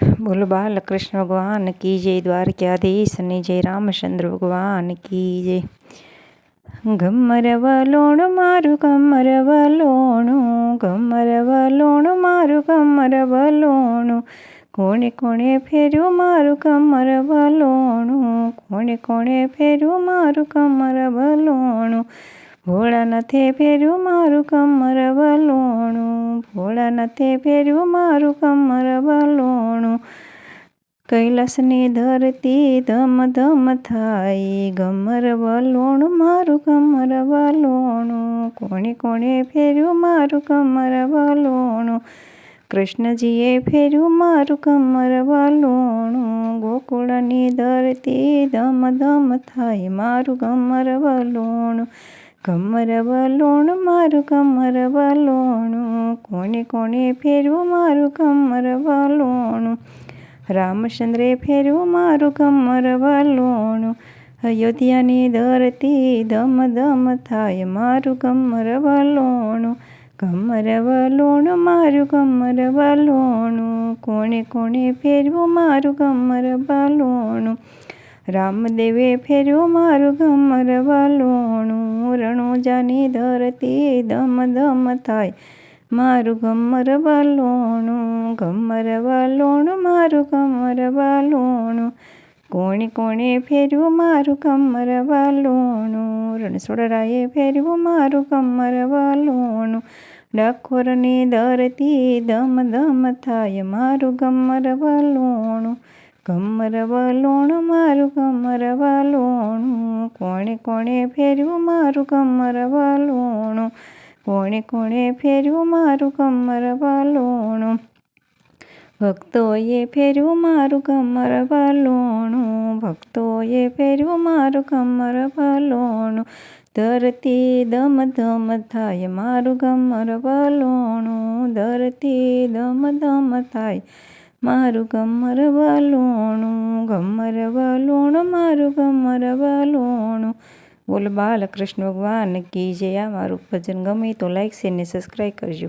બોલો બાલકૃષ્ણ ભગવાન કી જય દ્વારકાધીશની જય રામચંદ્ર ભગવાન કી જય ગમર વલોણ મારું કમર વલોણું ગમર વલોણ મારું કમર વલોણું કોણે કોણે ફેર્યું મારું કમર વલોણું કોણે કોણે ફેર્યું મારું કમર વલોણું ભોળાનાથે ફેર્યું મારું કમર વલોણું. ભોળાનાથે ફેર્યું મારું કમર વલોણું. કૈલાસની ધરતી ધમ ધમ થાય. ગમર વલોણું મારું કમર વલોણું. કોણે કોણે ફેર્યું મારું કમર વલોણું? કૃષ્ણજીએ ફેર્યું મારું કમર વલોણું. ગોકુળની ધરતી ધમ ધમ થાય. મારું કમર વલોણું. કમર વલોણું મારું કમર વલોણું કોને કોને ફેરવું, મારું કમર વલોણું રામચંદ્રે ફેરવું, મારું કમર વલોણું અયોધ્યાની ધરતી ધમ ધમ થાય, મારું કમર વલોણું કમર વલોણું મારું કમર વલોણું કોણે કોણે ફેરવું, મારું કમર વલોણું રામદેવે ફેર્યું મારું ગમર વલોણું રણુજાની ધરતી દમ દમ થાય. મારું ગમર વલોણું ગમર વલોણું, મારું ગમર વલોણું. કોણે કોણે ફેર્યું મારું કમર વલોણું, રણછોડરાએ ફેર્યું મારું કમર વલોણું. ડાકોરની ધરતી દમ દમ થાય, મારું ગમર વલોણું. કમર લોણ મારું કમર લોણું કોણે કોણે ફેર્યું મારું કમર લોણું કોણે કોણે ફેર્યું મારું કમર લોણું ભક્તોએ ફેર્યું મારું કમરવા લોણું ભક્તોએ ફેર્યું મારું કમરવા લોણું ધરતી દમ ધમ થાય મારું કમરવા લોણું ધરતી દમ ધમ થાય મારું ગમર વલોણું ગમર વલોણું, મારું ગમર વલોણું. બોલ બાલકૃષ્ણ ભગવાન કી જય. આ મારું ભજન ગમે તો લાઈક શેર ને સબસ્ક્રાઈબ કરજો.